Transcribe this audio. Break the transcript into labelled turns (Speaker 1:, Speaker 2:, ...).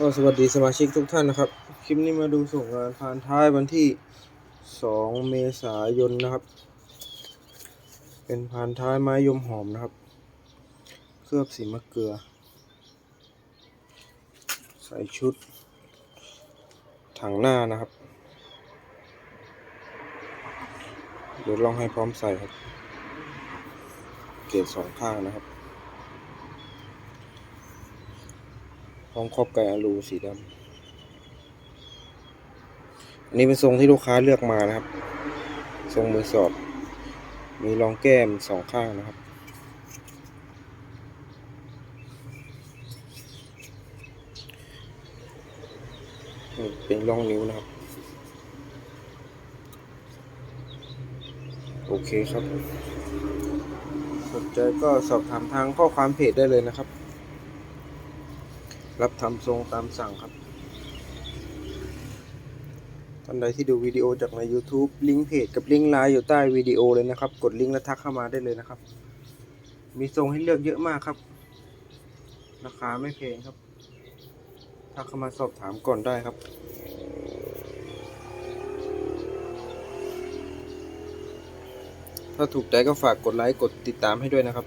Speaker 1: ก็สวัสดีสมาชิกทุกท่านนะครับ คลิปนี้มาดูส่งงานผ่านท้ายวันที่ 2 เมษายนนะครับ เป็นผ่านท้ายไม้ยมหอมนะครับ เคลือบสีมะเกลือ ใส่ชุด ถังหน้านะครับ เดี๋ยวลองให้พร้อมใส่ครับ เกรดสองข้างนะครับ ร้อมครอบไก่อลูสีดำอันนี้เป็นทรงที่ลูกค้าเลือกมานะครับ ทรงมือสอบมีรองแก้มสองข้างนะครับเป็นร่องนิ้วนะครับ โอเคครับ สนใจก็สอบถามทางข้อความเพจได้เลยนะครับ รับทำทรงตามสั่งครับ ท่านใดที่ดูวิดีโอจากใน YouTube ลิงก์เพจกับลิงก์ไลน์อยู่ใต้วิดีโอเลยนะครับ กดลิงก์แล้วทักเข้ามาได้เลยนะครับ มีทรงให้เลือกเยอะมากครับ ราคาไม่แพงครับ ทักเข้ามาสอบถามก่อนได้ครับถ้าถูกใจก็ฝากกดไลค์ กดติดตามให้ด้วยนะครับ